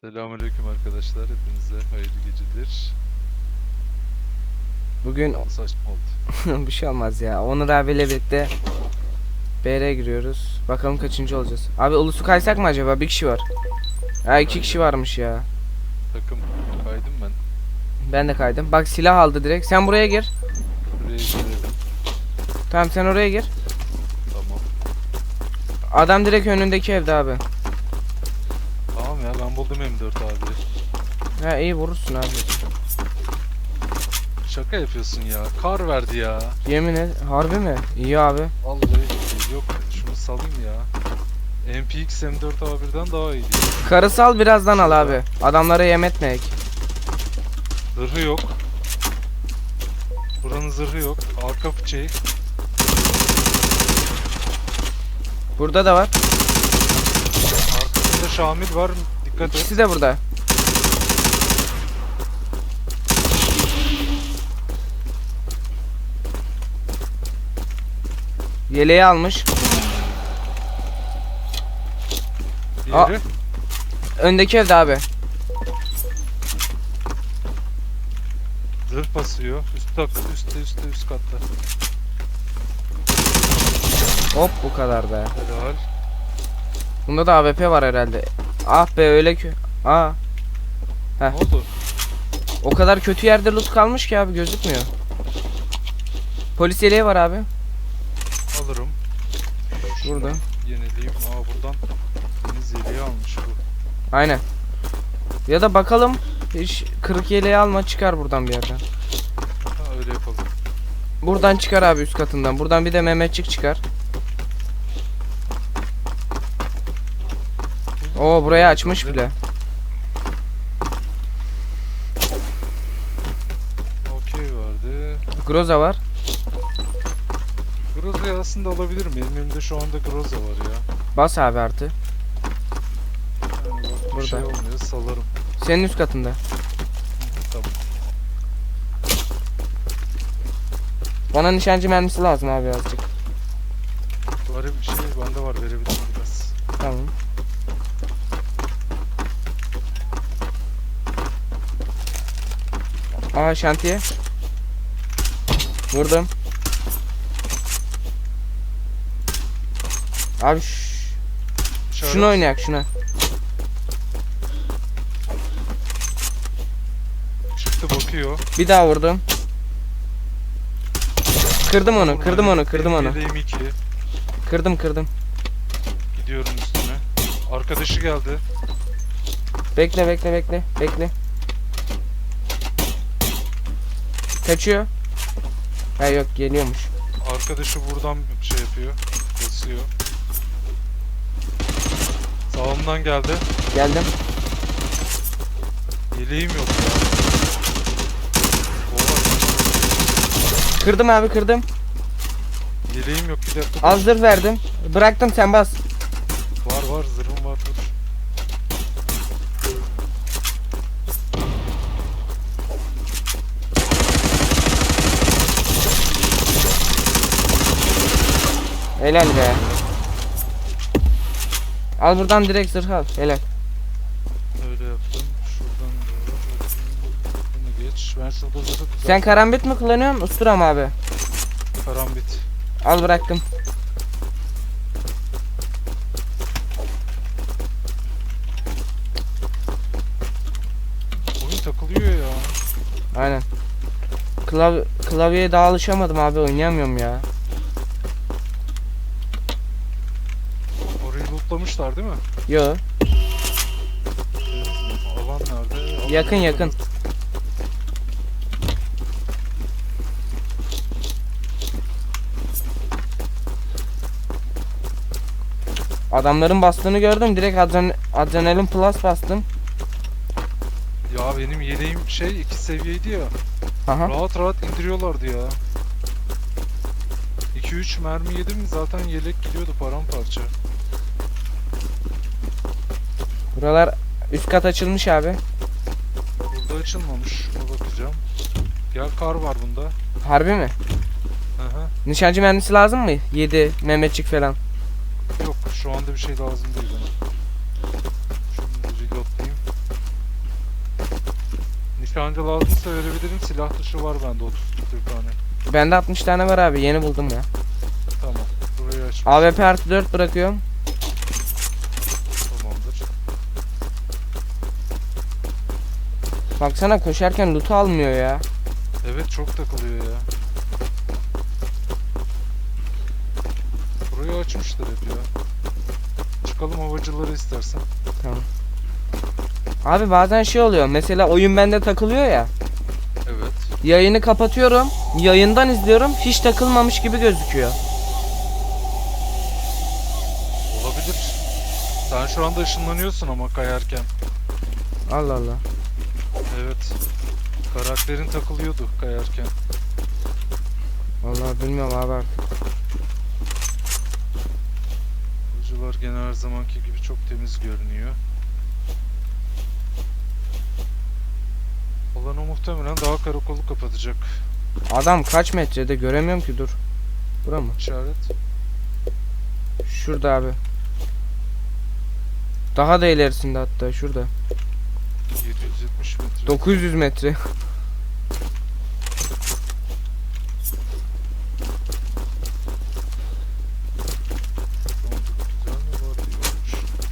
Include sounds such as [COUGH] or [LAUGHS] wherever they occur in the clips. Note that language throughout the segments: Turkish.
Selamünaleyküm arkadaşlar. Hepinize hayırlı geceler. Bugün saçma oldu. [LAUGHS] bir şey olmaz ya. Onur abiyle birlikte BR'ye giriyoruz. Bakalım kaçıncı olacağız. Abi ulusu kaysak mı acaba? Bir kişi var. Ha iki kişi varmış ya. Takım kaydım ben. Ben de kaydım. Bak silah aldı direkt. Sen buraya gir. Buraya girelim. Tamam sen oraya gir. Tamam. Adam direkt önündeki evde abi. Buldum M4 abi. Ha iyi vurursun abi. Şaka yapıyorsun ya. Kar verdi ya. Yemin et. Harbi mi? İyi abi. Vallahi yok şunu salayım ya. MPX M4 A1'den daha iyi. Karısal birazdan al abi. Adamlara yem etmeyek. Zırhı yok. Buranın zırhı yok. Arka fıçıyı. Burada da var. Arkasında Şamil var. Dikkat et. İkisi de burada. Yeleği almış. Aa. Diğeri. Öndeki evde abi. Zırh basıyor. Üst tak, üstte üstte üst katta. Hop bu kadar be. Helal. Bunda da AWP var herhalde. Ah be öyle kö... Aa. Ne oldu? O kadar kötü yerde loot kalmış ki abi gözükmüyor. Polis yeleği var abi. Alırım. Burada. Yenileyim. Aa buradan deniz yeleği almış bu. Aynen. Ya da bakalım. Hiç kırık yeleği alma çıkar buradan bir yerden. Ha öyle yapalım. Buradan çıkar abi üst katından. Buradan bir de Mehmetçik çıkar. Oo burayı açmış bile. Okey vardı. Groza var. Groza'yı aslında alabilirim. Benim elimde şu anda Groza var ya. Bas abi artı. Yani bak, Burada. şey olmuyor salarım. Senin üst katında. Tamam. Bana nişancı mermisi lazım abi azıcık. Var bir şey bende var verebilirim biraz. Tamam. Aa şantiye. Vurdum. Abi şş, şunu oynayak şuna. Çıktı bakıyor. Bir daha vurdum. Kırdım onu, kırdım onu, kırdım onu. Yeleğim 2. Kırdım kırdım. Gidiyorum üstüne. Arkadaşı geldi. Bekle bekle bekle bekle. Kaçıyor. Ha yok geliyormuş. Arkadaşı buradan şey yapıyor. Basıyor. Sağımdan geldi. Geldim. Yeleğim yok ya. Kırdım abi kırdım. yeleğim yok bir dakika. Az zırh verdim. Bıraktım sen bas. Helal be. Al buradan direkt zırh al. Helal. Öyle yaptım. Şuradan da Bunu geç. Ben şurada zırhı Sen karambit mi kullanıyorsun? Ustura mı abi? karambit. Al bıraktım. Oyun takılıyor ya. Aynen. Klav klavyeye daha alışamadım abi oynayamıyorum ya. Lootlamışlar değil mi? Yo Alan nerede? Alan yakın yakın. Adamların bastığını gördüm. Direkt adren adrenalin plus bastım. Ya benim yeleğim şey iki seviyeydi ya. Aha. Rahat rahat indiriyorlardı ya. 2-3 mermi yedim zaten yelek gidiyordu paramparça. Buralar üst kat açılmış abi. Burada açılmamış. Ona bakacağım. Gel kar var bunda. Harbi mi? Aha. Nişancı mermisi lazım mı? 7 Mehmetçik falan. Yok şu anda bir şey lazım değil bana. Şunu reloadlayayım. Nişancı lazımsa verebilirim. Silah dışı var bende 30 bir tane. Bende 60 tane var abi yeni buldum ya. Tamam. Burayı açmış. AWP artı 4 bırakıyorum. Baksana koşarken loot almıyor ya. Evet çok takılıyor ya. Burayı açmışlar hep ya. Çıkalım havacıları istersen. Abi bazen şey oluyor. Mesela oyun bende takılıyor ya. Evet. Yayını kapatıyorum. Yayından izliyorum. Hiç takılmamış gibi gözüküyor. Olabilir. Sen şu anda ışınlanıyorsun ama kayarken. Allah Allah. Evet. Karakterin takılıyordu kayarken. Vallahi bilmiyorum abi. Havacılar gene her zamanki gibi çok temiz görünüyor. Alanı muhtemelen daha karakolu kapatacak. Adam kaç metrede göremiyorum ki dur. Bura mı? İşaret. Şurada abi. Daha da ilerisinde hatta şurada. 770 metre. 900 metre.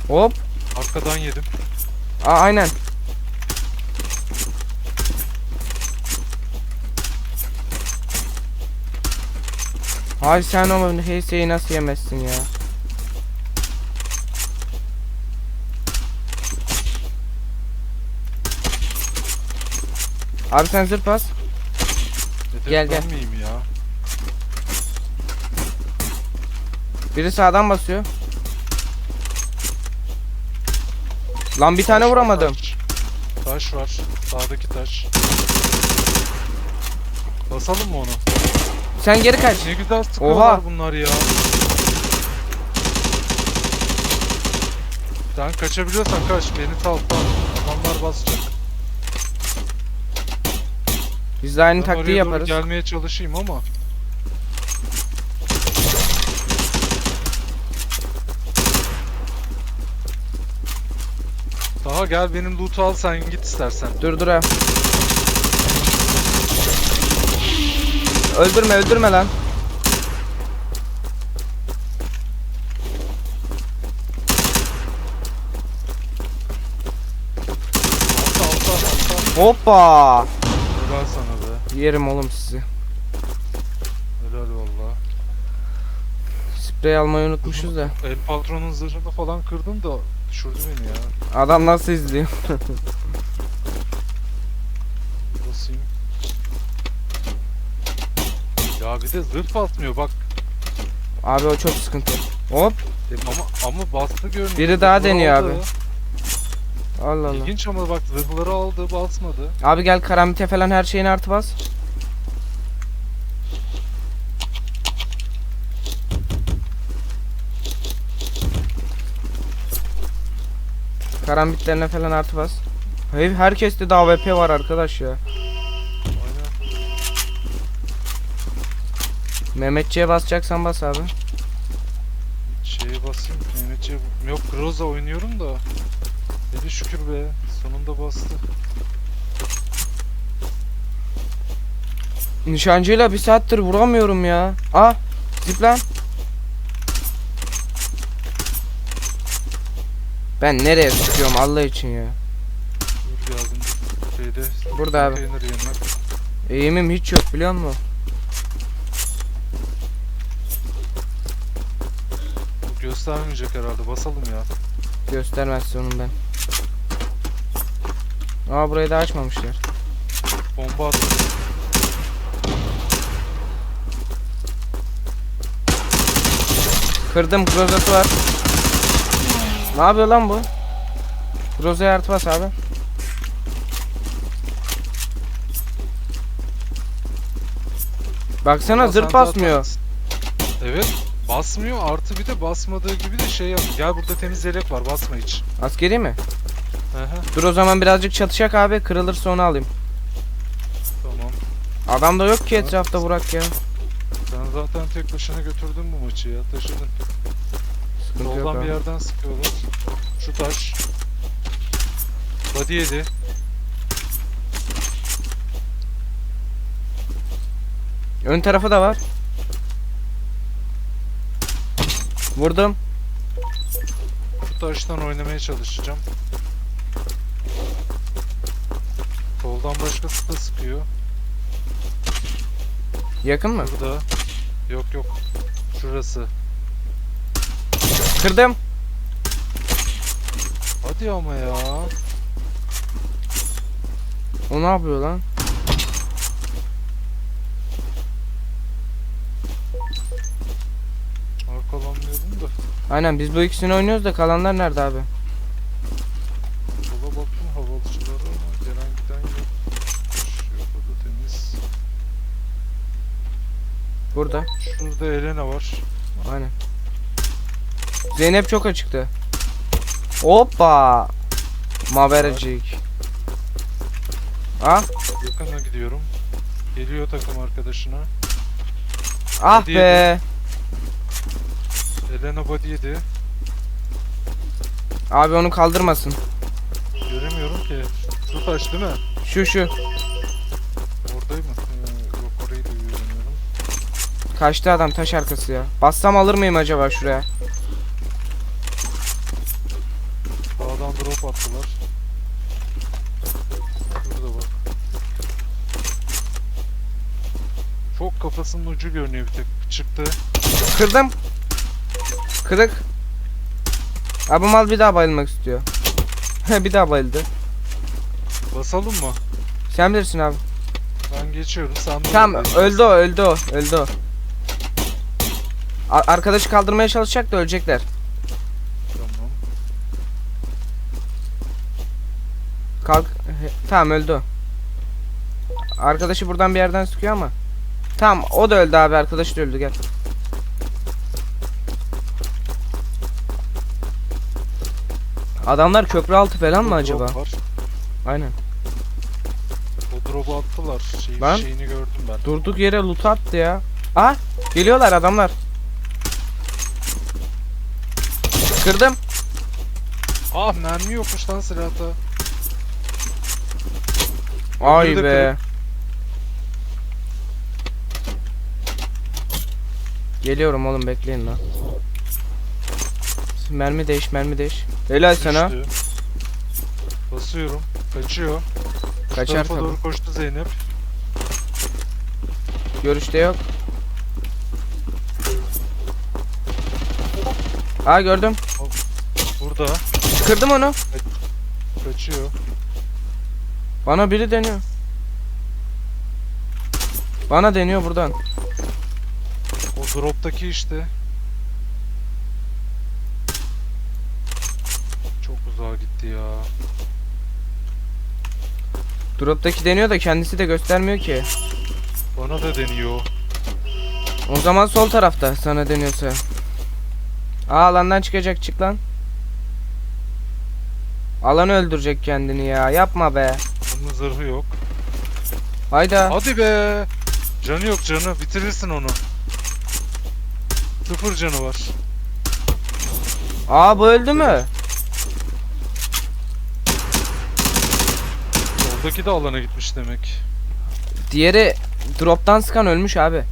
Hop. Arkadan yedim. Aa aynen. Abi sen o HS'yi nasıl yemezsin ya? Abi sen zırh bas. Hedef Gel, ben gel. miyim ya? Biri sağdan basıyor. Lan bir tane Taş var, vuramadım. Taş. Taş var. Sağdaki taş. Basalım mı onu? Sen geri kaç. Ne güzel sıkıyorlar Oha. bunlar ya. Sen kaçabiliyorsan kaç. Beni sal sal. Adamlar basacak. Biz de aynı Ben taktiği yaparız. gelmeye çalışayım ama. Daha gel benim loot'u al sen git istersen. Dur dur ha. Öldürme öldürme lan. Hoppa. Helal sana. Yerim oğlum sizi. Helal valla. Sprey almayı unutmuşuz da. El patronun zırhını falan kırdın da düşürdü beni ya. Adam nasıl izliyor? [LAUGHS] Basayım. Ya bir de zırh basmıyor bak. Abi o çok sıkıntı. Hop. E, Ama ama bastı görünüyor. Biri daha deniyor abi. Allah Allah. İlginç ama bak zırhları aldı basmadı. Abi gel karambite falan her şeyini artı bas. Karambitlerine falan artı bas. Hayır herkeste de AWP var arkadaş ya. Mehmetçiye basacaksan bas abi. Şeye basayım. Mehmetçiğe yok Groza oynuyorum da. Dedi şükür be. Sonunda bastı. Nişancıyla bir saattir vuramıyorum ya. Ah ziplan. Ben nereye sıkıyorum Allah için ya. Dur geldim. Şeyde. Burada abi. Eğimim hiç yok biliyor musun? Bu göstermeyecek herhalde. Basalım ya. Göstermez sonun ben. Aa burayı da açmamışlar. Bomba attı. Kırdım krozası var. Ne yapıyor lan bu? Krozaya artı bas abi. Baksana sen basmıyor. Evet. Basmıyor artı bir de basmadığı gibi de şey yap. Gel burada temiz yelek var basma hiç. Askeri mi? Aha, Dur o zaman birazcık çatışak abi. Kırılırsa onu alayım. tamam. Adam da yok ki etrafta Burak ya. Ben zaten tek başına götürdüm bu maçı ya. Taşıdım. Sıkıntı bir yerden sıkıyorlar. Şu taş. Body yedi. Ön tarafı da var. Vurdum. Şu taştan oynamaya çalışacağım. Soldan başkası da sıkıyor. Yakın mı? Burada. Yok yok. Şurası. Kırdım. Hadi ama ya. O ne yapıyor lan? Arkalanmıyordum da. Aynen biz bu ikisini oynuyoruz da kalanlar nerede abi? Sola baktım havalıcılara ama gelen giden yok. Yok o da temiz. Burada. Şurada Elena var. Aynen. Zeynep çok açıktı. Hoppa. Mavericik. Ah, Yakına gidiyorum. Geliyor takım arkadaşına. ah Hadi be. Elena body yedi. Abi onu kaldırmasın. Göremiyorum ki. Şu taş değil mi? Şu şu. Kaçtı adam taş arkası ya. Bassam alır mıyım acaba şuraya? Dağdan drop attılar. Burada bak. Çok kafasının ucu görünüyor bir tek. Çıktı. Kırdım. Kırık. Abi mal bir daha bayılmak istiyor. [LAUGHS] bir daha bayıldı. Basalım mı? Sen bilirsin abi. Ben geçiyorum. Sen Tamam öldü o öldü o öldü o. A- arkadaşı kaldırmaya çalışacak da ölecekler. Tamam. Kalk. He- Tamam öldü o. Arkadaşı buradan bir yerden sıkıyor ama. Tamam o da öldü abi arkadaşı da öldü gel. Adamlar köprü altı falan mı acaba? Var. Aynen. O drop'u attılar. Şey, Lan. Şeyini gördüm ben. Durduk yere loot attı ya. Ah geliyorlar adamlar. Kırdım. Ah mermi yokmuş lan silahta. Ay Öbürü de be. Geliyorum oğlum bekleyin lan. Mermi değiş mermi değiş. Helal sana. Düştü. Basıyorum. Kaçıyor. Kaçar tarafa tabii. doğru koştu Zeynep. Görüşte yok. Aa gördüm. Burada. Kırdım onu. Kaçıyor. Bana biri deniyor. Bana deniyor buradan. O drop'taki işte. Çok uzağa gitti ya. Drop'taki deniyor da kendisi de göstermiyor ki. Bana da deniyor. O zaman sol tarafta sana deniyorsa. Aa alandan çıkacak çık lan. Alanı öldürecek kendini ya. Yapma be. Bunun zırhı yok. Hayda. Hadi be. Canı yok canı. Bitirirsin onu. Sıfır canı var. Aa bu öldü mü? Soldaki de alana gitmiş demek. Diğeri drop'tan sıkan ölmüş abi.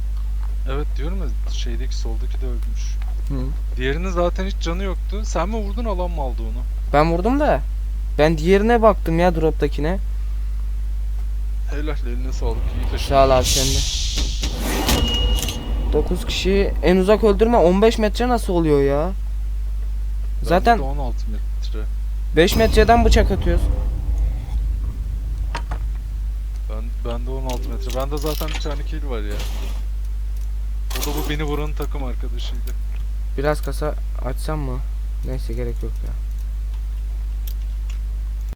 Evet diyorum ya şeydeki soldaki de ölmüş. Hı. Diğerinin zaten hiç canı yoktu. Sen mi vurdun alan mı aldı onu? Ben vurdum da. Ben diğerine baktım ya drop'takine. Helal eline sağlık iyi taşıdın. Sağ ol abi sen de. 9 kişi en uzak öldürme 15 metre nasıl oluyor ya? Zaten Bende de 16 metre. 5 metreden bıçak atıyoruz. Ben bende 16 metre. Bende zaten bir tane kill var ya. O da bu beni vuran takım arkadaşıydı. Biraz kasa açsam mı? Neyse gerek yok ya.